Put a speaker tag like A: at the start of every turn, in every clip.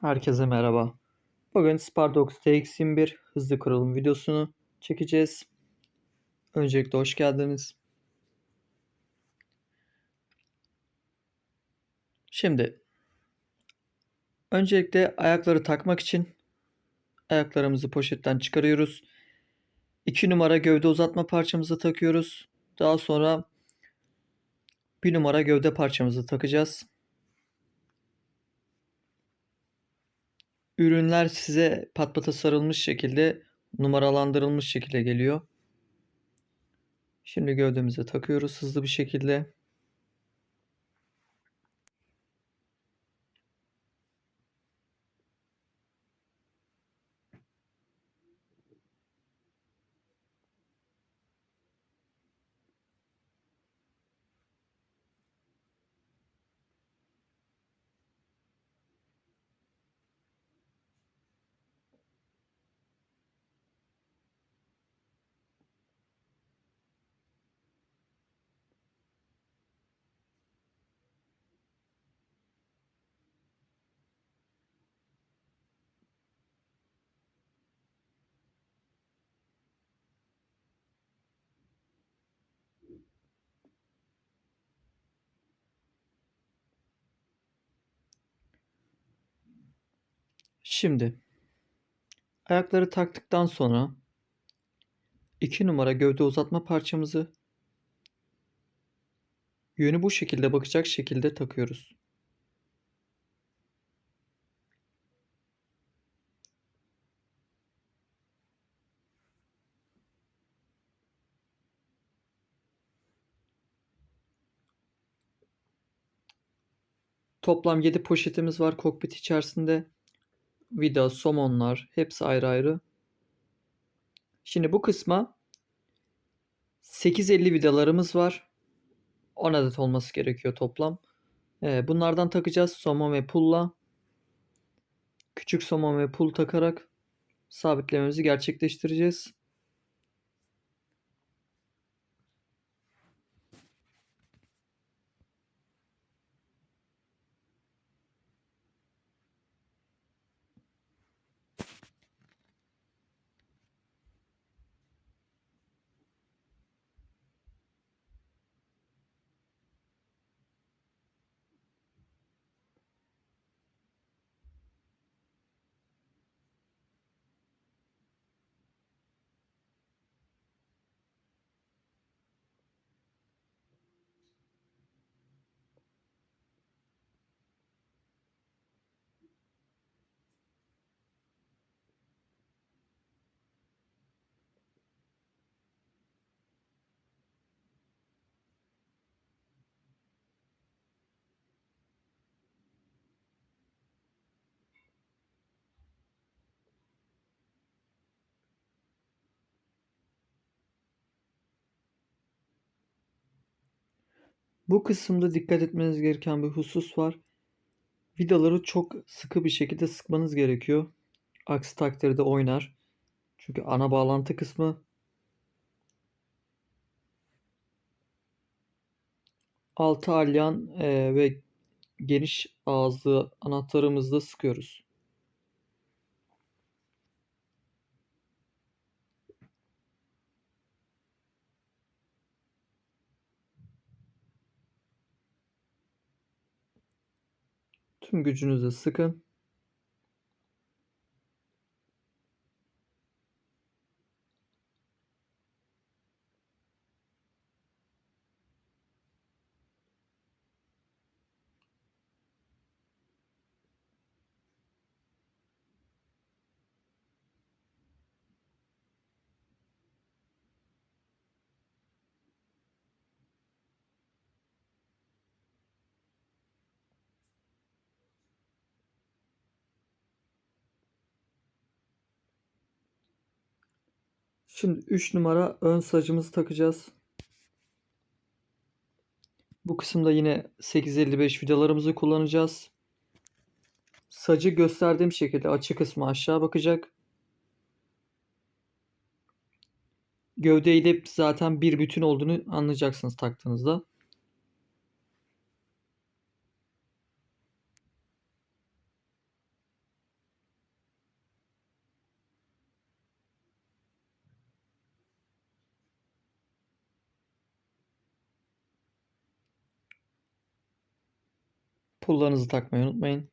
A: Herkese merhaba. Bugün Spardox TX21 hızlı kurulum videosunu çekeceğiz. Öncelikle hoş geldiniz. Şimdi öncelikle ayakları takmak için ayaklarımızı poşetten çıkarıyoruz. 2 numara gövde uzatma parçamızı takıyoruz. Daha sonra 1 numara gövde parçamızı takacağız. Ürünler size patpata sarılmış şekilde numaralandırılmış şekilde geliyor. Şimdi gövdemize takıyoruz hızlı bir şekilde. Şimdi ayakları taktıktan sonra 2 numara gövde uzatma parçamızı yönü bu şekilde bakacak şekilde takıyoruz. Toplam 7 poşetimiz var kokpit içerisinde. Vida, somonlar hepsi ayrı ayrı. Şimdi bu kısma 850 vidalarımız var. 10 adet olması gerekiyor toplam. Ee, bunlardan takacağız somon ve pulla. Küçük somon ve pul takarak sabitlememizi gerçekleştireceğiz. Bu kısımda dikkat etmeniz gereken bir husus var. Vidaları çok sıkı bir şekilde sıkmanız gerekiyor. Aksi takdirde oynar. Çünkü ana bağlantı kısmı altı alyan ve geniş ağızlı anahtarımızla sıkıyoruz. Tüm gücünüzle sıkın. Şimdi 3 numara ön sacımızı takacağız. Bu kısımda yine 855 vidalarımızı kullanacağız. Sacı gösterdiğim şekilde açı kısmı aşağı bakacak. Gövdeyi de zaten bir bütün olduğunu anlayacaksınız taktığınızda. Pullarınızı takmayı unutmayın.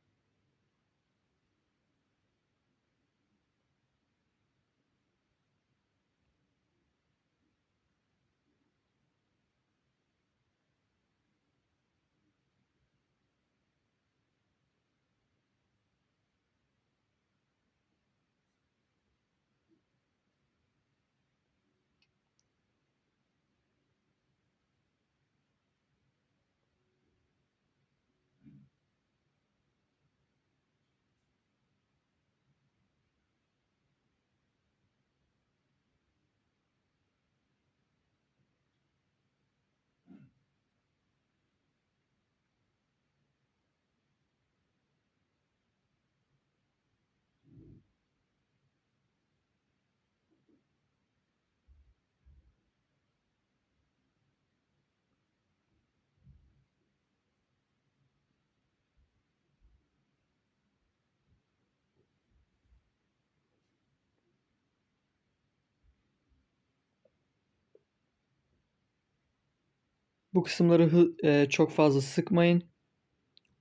A: Bu kısımları e, çok fazla sıkmayın.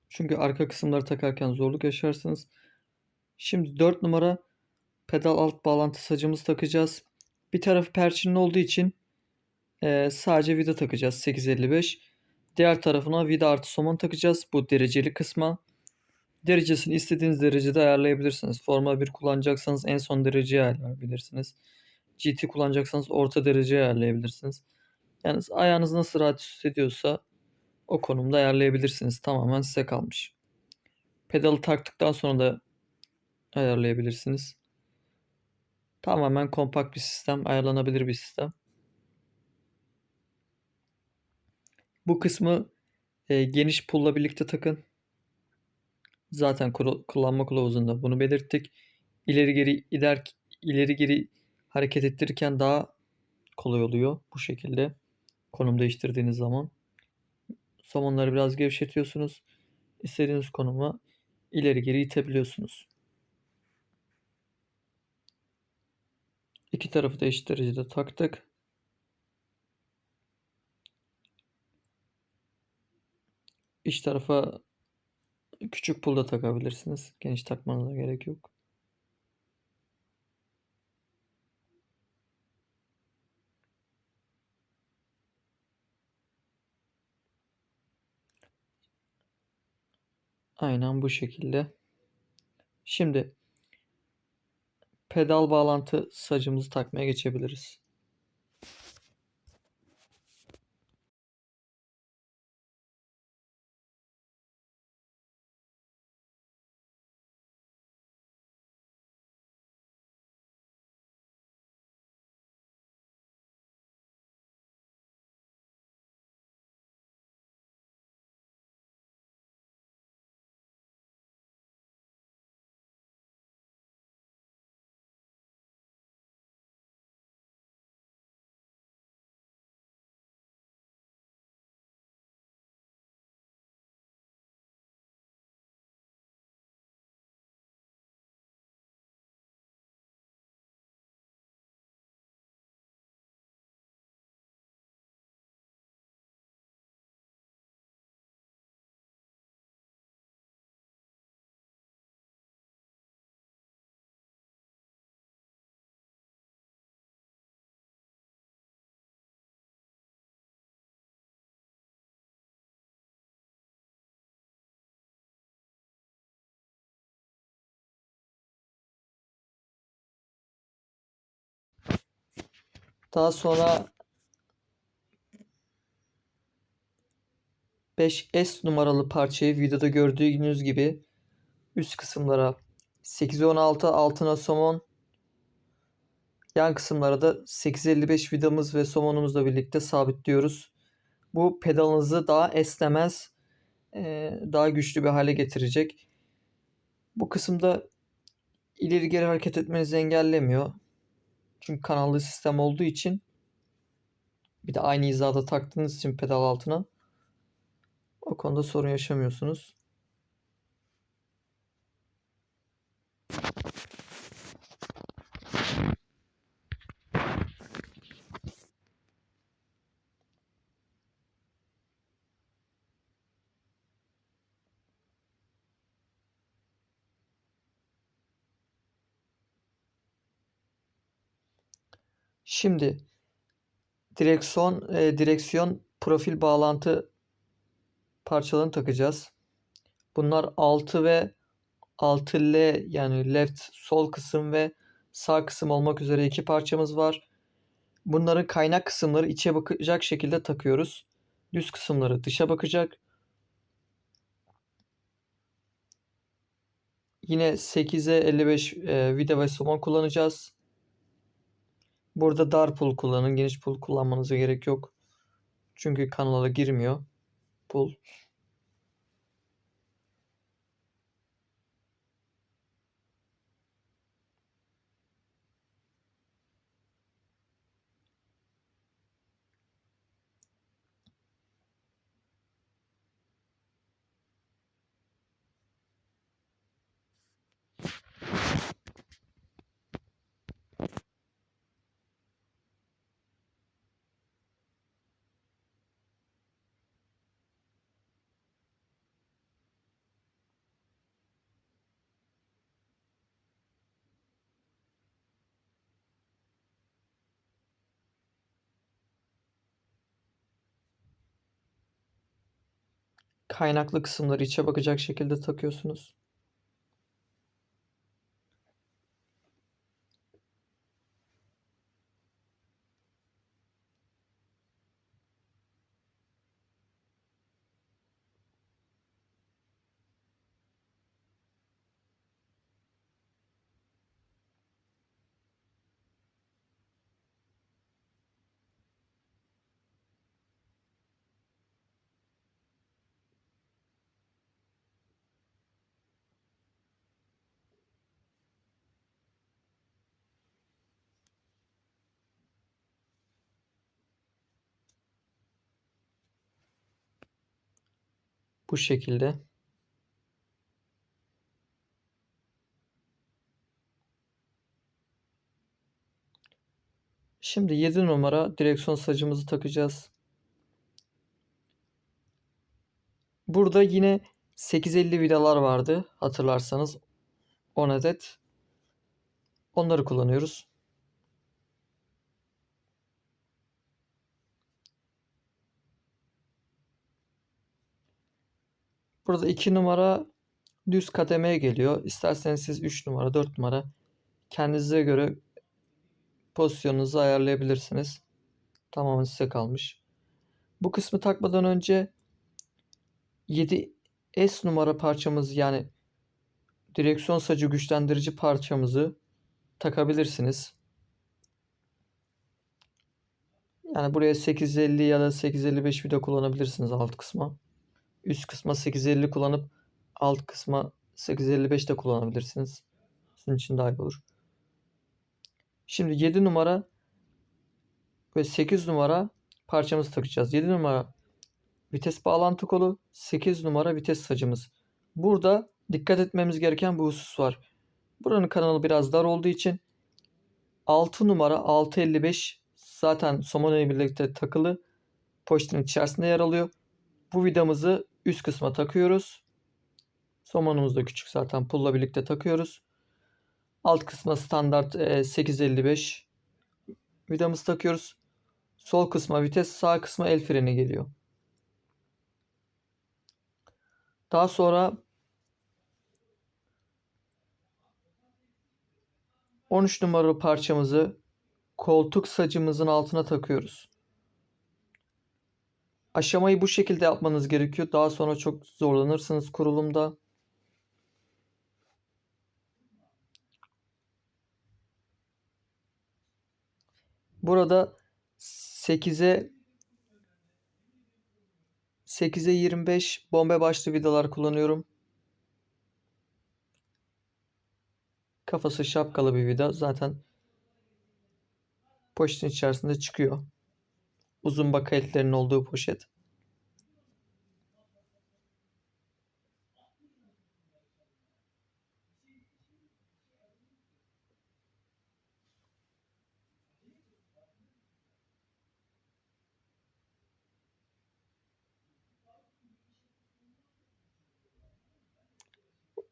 A: Çünkü arka kısımları takarken zorluk yaşarsınız. Şimdi 4 numara pedal alt bağlantı sacımızı takacağız. Bir tarafı perçinli olduğu için e, sadece vida takacağız 855. Diğer tarafına vida artı somon takacağız. Bu dereceli kısma. Derecesini istediğiniz derecede ayarlayabilirsiniz. Formula 1 kullanacaksanız en son dereceyi ayarlayabilirsiniz. GT kullanacaksanız orta dereceyi ayarlayabilirsiniz. Yani ayağınız nasıl rahat hissediyorsa o konumda ayarlayabilirsiniz. Tamamen size kalmış. Pedalı taktıktan sonra da ayarlayabilirsiniz. Tamamen kompakt bir sistem, ayarlanabilir bir sistem. Bu kısmı e, geniş pulla birlikte takın. Zaten kuru- kullanma kılavuzunda bunu belirttik. İleri geri gider ileri geri hareket ettirirken daha kolay oluyor bu şekilde. Konum değiştirdiğiniz zaman. Somonları biraz gevşetiyorsunuz. İstediğiniz konuma ileri geri itebiliyorsunuz. İki tarafı da eşit derecede taktık. İç tarafa küçük pul da takabilirsiniz. Geniş takmanıza gerek yok. Aynen bu şekilde. Şimdi pedal bağlantı sacımızı takmaya geçebiliriz. Daha sonra 5S numaralı parçayı videoda gördüğünüz gibi üst kısımlara 816 altına somon yan kısımlara da 855 vidamız ve somonumuzla birlikte sabitliyoruz. Bu pedalınızı daha esnemez daha güçlü bir hale getirecek. Bu kısımda ileri geri hareket etmenizi engellemiyor. Çünkü kanallı sistem olduğu için bir de aynı hizada taktığınız için pedal altına o konuda sorun yaşamıyorsunuz. Şimdi direksiyon e, direksiyon profil bağlantı parçalarını takacağız. Bunlar 6 ve 6L yani left sol kısım ve sağ kısım olmak üzere iki parçamız var. Bunların kaynak kısımları içe bakacak şekilde takıyoruz. Düz kısımları dışa bakacak. Yine 8'e 55 e, vida ve somon kullanacağız. Burada dar pul kullanın. Geniş pul kullanmanıza gerek yok. Çünkü kanala girmiyor pul. Kaynaklı kısımları içe bakacak şekilde takıyorsunuz. Bu şekilde. Şimdi 7 numara direksiyon sacımızı takacağız. Burada yine 850 vidalar vardı hatırlarsanız 10 adet. Onları kullanıyoruz. Burada 2 numara düz kademeye geliyor. İsterseniz siz 3 numara, 4 numara kendinize göre pozisyonunuzu ayarlayabilirsiniz. Tamamen size kalmış. Bu kısmı takmadan önce 7S numara parçamız yani direksiyon sacı güçlendirici parçamızı takabilirsiniz. Yani buraya 850 ya da 855 vida kullanabilirsiniz alt kısma. Üst kısma 850 kullanıp alt kısma 855 de kullanabilirsiniz. Sizin için daha iyi olur. Şimdi 7 numara ve 8 numara parçamızı takacağız. 7 numara vites bağlantı kolu, 8 numara vites sacımız. Burada dikkat etmemiz gereken bir husus var. Buranın kanalı biraz dar olduğu için 6 numara 655 zaten somon ile birlikte takılı poşetin içerisinde yer alıyor. Bu vidamızı üst kısma takıyoruz. Somonumuz da küçük zaten pulla birlikte takıyoruz. Alt kısma standart 855 vidamızı takıyoruz. Sol kısma vites, sağ kısma el freni geliyor. Daha sonra 13 numaralı parçamızı koltuk sacımızın altına takıyoruz. Aşamayı bu şekilde yapmanız gerekiyor. Daha sonra çok zorlanırsınız kurulumda. Burada 8'e 8'e 25 bombe başlı vidalar kullanıyorum. Kafası şapkalı bir vida. Zaten poşetin içerisinde çıkıyor. Uzun baka olduğu poşet.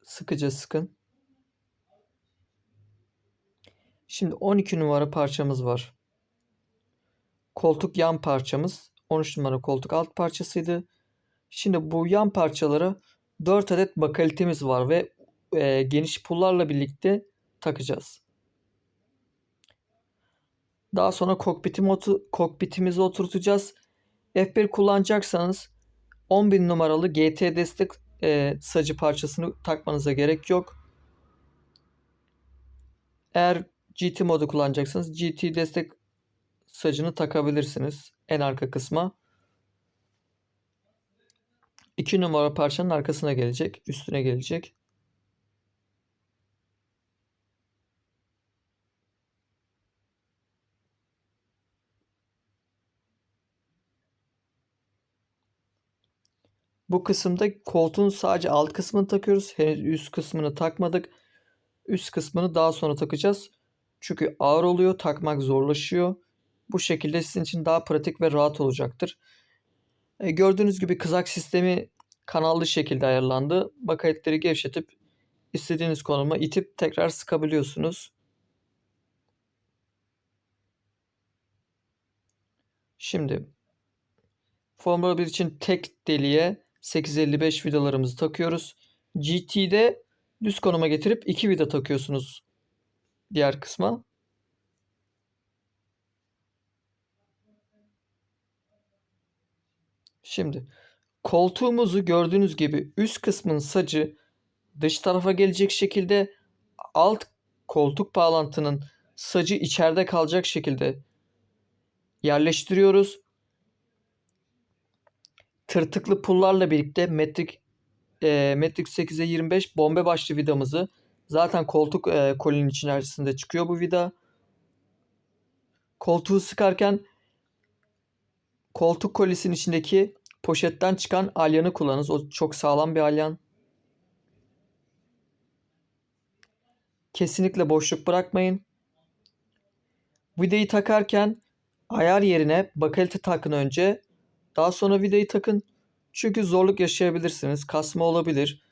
A: Sıkıca sıkın. Şimdi 12 numara parçamız var. Koltuk yan parçamız 13 numara koltuk alt parçasıydı. Şimdi bu yan parçalara 4 adet bakalitemiz var ve e, geniş pullarla birlikte takacağız. Daha sonra kokpitimi otu- kokpitimizi oturtacağız. F1 kullanacaksanız 10.000 numaralı GT destek e, sacı parçasını takmanıza gerek yok. Eğer GT modu kullanacaksanız GT destek sacını takabilirsiniz en arka kısma. 2 numara parçanın arkasına gelecek, üstüne gelecek. Bu kısımda koltuğun sadece alt kısmını takıyoruz. Henüz üst kısmını takmadık. Üst kısmını daha sonra takacağız. Çünkü ağır oluyor, takmak zorlaşıyor. Bu şekilde sizin için daha pratik ve rahat olacaktır. E, gördüğünüz gibi kızak sistemi kanallı şekilde ayarlandı. Bakayetleri gevşetip istediğiniz konuma itip tekrar sıkabiliyorsunuz. Şimdi Formula 1 için tek deliğe 855 vidalarımızı takıyoruz. GT'de düz konuma getirip iki vida takıyorsunuz diğer kısma. Şimdi koltuğumuzu gördüğünüz gibi üst kısmın sacı dış tarafa gelecek şekilde alt koltuk bağlantının sacı içeride kalacak şekilde yerleştiriyoruz. Tırtıklı pullarla birlikte metrik e, metrik 8'e 25 bombe başlı vidamızı zaten koltuk e, kolinin içerisinde çıkıyor bu vida. Koltuğu sıkarken koltuk kolisinin içindeki poşetten çıkan alyanı kullanınız. O çok sağlam bir alyan. Kesinlikle boşluk bırakmayın. Vidayı takarken ayar yerine bakalite takın önce. Daha sonra vidayı takın. Çünkü zorluk yaşayabilirsiniz. Kasma olabilir.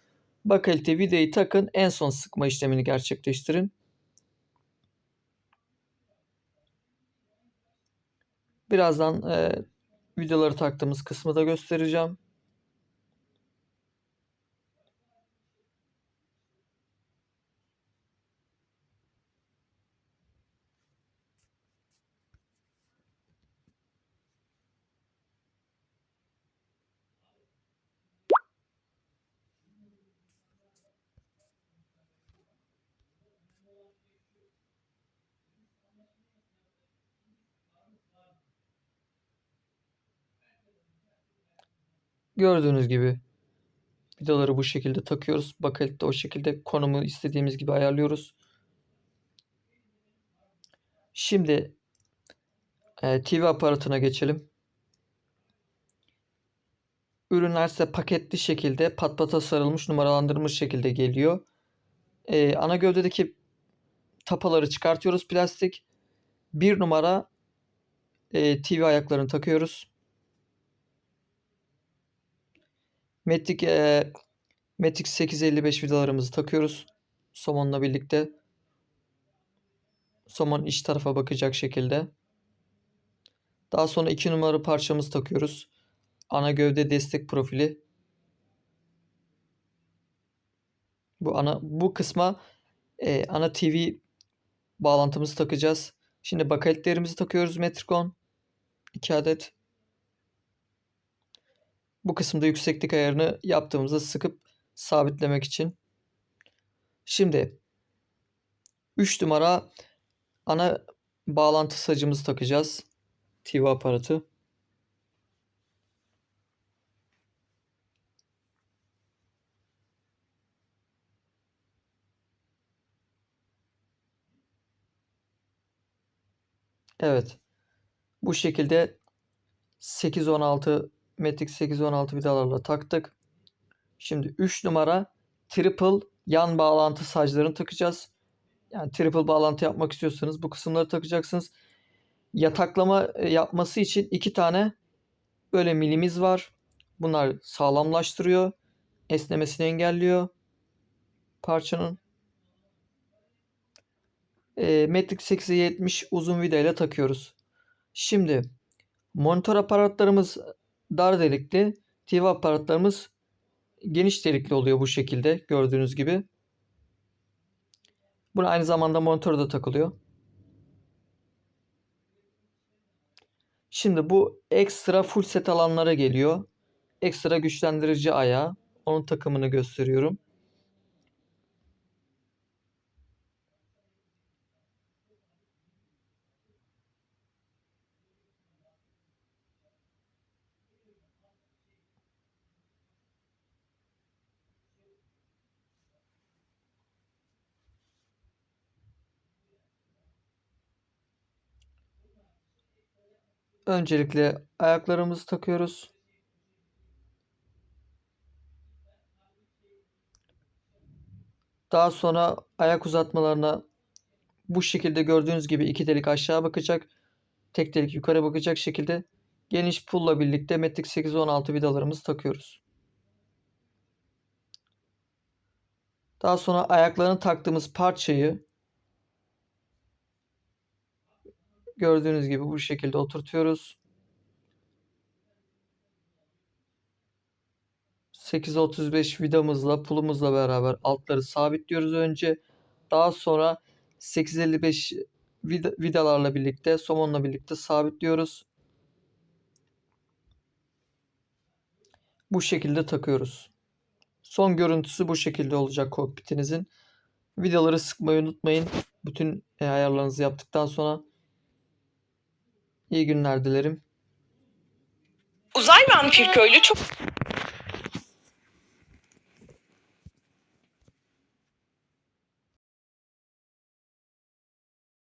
A: Bakalite vidayı takın. En son sıkma işlemini gerçekleştirin. Birazdan e, vidaları taktığımız kısmı da göstereceğim. Gördüğünüz gibi vidaları bu şekilde takıyoruz. Bakalite o şekilde konumu istediğimiz gibi ayarlıyoruz. Şimdi e, TV aparatına geçelim. Ürünler size paketli şekilde pat pata sarılmış numaralandırılmış şekilde geliyor. E, ana gövdedeki tapaları çıkartıyoruz plastik. Bir numara e, TV ayaklarını takıyoruz. Matic, e, Matic 855 vidalarımızı takıyoruz. Somonla birlikte. Somon iç tarafa bakacak şekilde. Daha sonra 2 numara parçamızı takıyoruz. Ana gövde destek profili. Bu ana bu kısma e, ana TV bağlantımızı takacağız. Şimdi bakalitlerimizi takıyoruz Metricon. 2 adet. Bu kısımda yükseklik ayarını yaptığımızda sıkıp sabitlemek için. Şimdi 3 numara ana bağlantı sacımızı takacağız. TV aparatı. Evet. Bu şekilde 8-16 Matic 816 vidalarla taktık. Şimdi 3 numara triple yan bağlantı saclarını takacağız. Yani triple bağlantı yapmak istiyorsanız bu kısımları takacaksınız. Yataklama e, yapması için iki tane böyle milimiz var. Bunlar sağlamlaştırıyor. Esnemesini engelliyor parçanın. E, metrik 8'e 70 uzun vida ile takıyoruz. Şimdi Monitör aparatlarımız dar delikli, TV aparatlarımız geniş delikli oluyor bu şekilde gördüğünüz gibi. Buna aynı zamanda monitör de takılıyor. Şimdi bu ekstra full set alanlara geliyor. Ekstra güçlendirici ayağı. Onun takımını gösteriyorum. Öncelikle ayaklarımızı takıyoruz. Daha sonra ayak uzatmalarına bu şekilde gördüğünüz gibi iki delik aşağı bakacak. Tek delik yukarı bakacak şekilde geniş pulla birlikte metrik 8-16 vidalarımızı takıyoruz. Daha sonra ayaklarını taktığımız parçayı gördüğünüz gibi bu şekilde oturtuyoruz. 835 vidamızla pulumuzla beraber altları sabitliyoruz önce. Daha sonra 855 vida, vidalarla birlikte somonla birlikte sabitliyoruz. Bu şekilde takıyoruz. Son görüntüsü bu şekilde olacak kokpitinizin. Vidaları sıkmayı unutmayın. Bütün e, ayarlarınızı yaptıktan sonra iyi günler dilerim.
B: Uzay vampir köylü çok